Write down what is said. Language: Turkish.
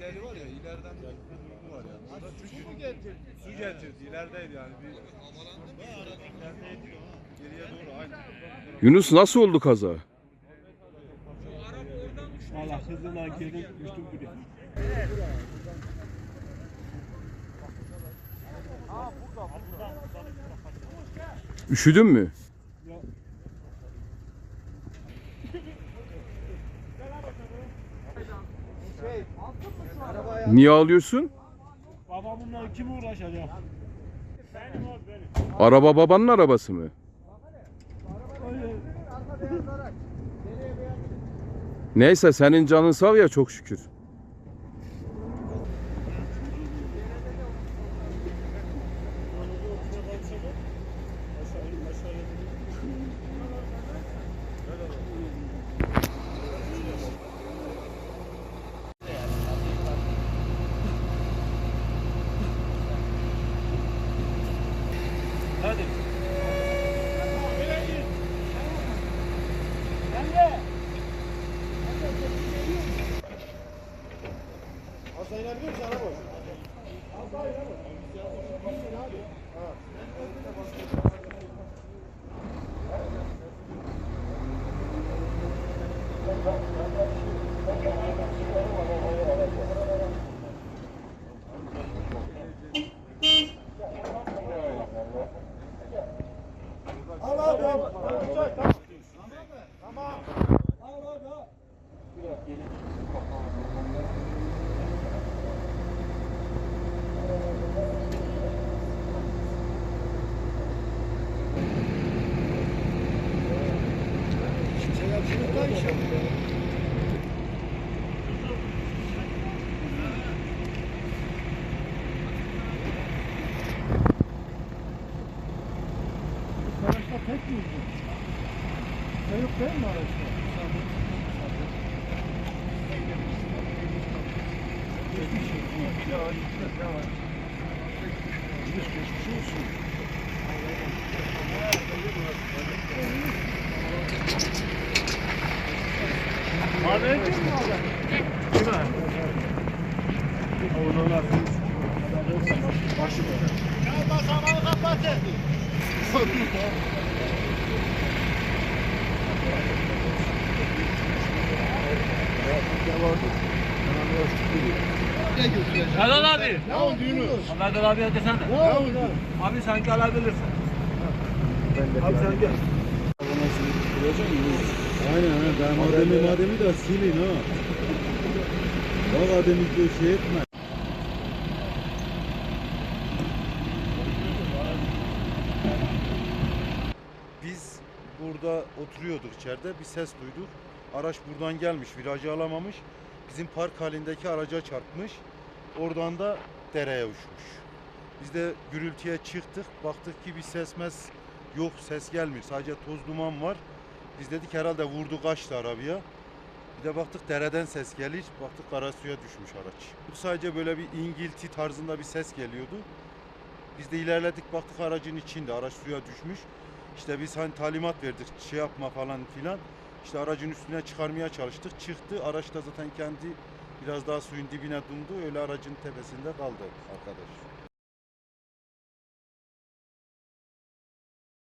şeyli var ya ileriden bir durumu var yani. Orada su getirdi. Su getirdi. İlerideydi yani. Bir geriye doğru aynı. Yunus nasıl oldu kaza? Valla hızla girdim düştüm buraya. Üşüdün mü? Niye ağlıyorsun? Babamınla kim uğraşacak? Araba babanın arabası mı? Neyse senin canın sağ ya çok şükür. Hadi. Araçta tek mi? Sen yok değil mi araçta? Geçmiş olsun. Abi kim mi abi? Kime? Oradan Başı böyle. Ya basamayı kapat Erdal abi. Ne oldu Yunus? Erdal abiye desene. Ne oldu? Abi sanki alabilirsin. Abi sen gel. Aynen ha. Ben mademi mademi de silin ha. Bak ademi de şey etme. Biz burada oturuyorduk içeride bir ses duyduk. Araç buradan gelmiş, virajı alamamış. Bizim park halindeki araca çarpmış. Oradan da dereye uçmuş. Biz de gürültüye çıktık. Baktık ki bir ses mes yok, ses gelmiyor. Sadece toz duman var. Biz dedik herhalde vurdu kaçtı arabaya. Bir de baktık dereden ses geliyor. Baktık kara suya düşmüş araç. Sadece böyle bir ingilti tarzında bir ses geliyordu. Biz de ilerledik baktık aracın içinde. Araç suya düşmüş. İşte biz hani talimat verdik şey yapma falan filan. İşte aracın üstüne çıkarmaya çalıştık. Çıktı. Araç da zaten kendi biraz daha suyun dibine dumdu. Öyle aracın tepesinde kaldı arkadaş.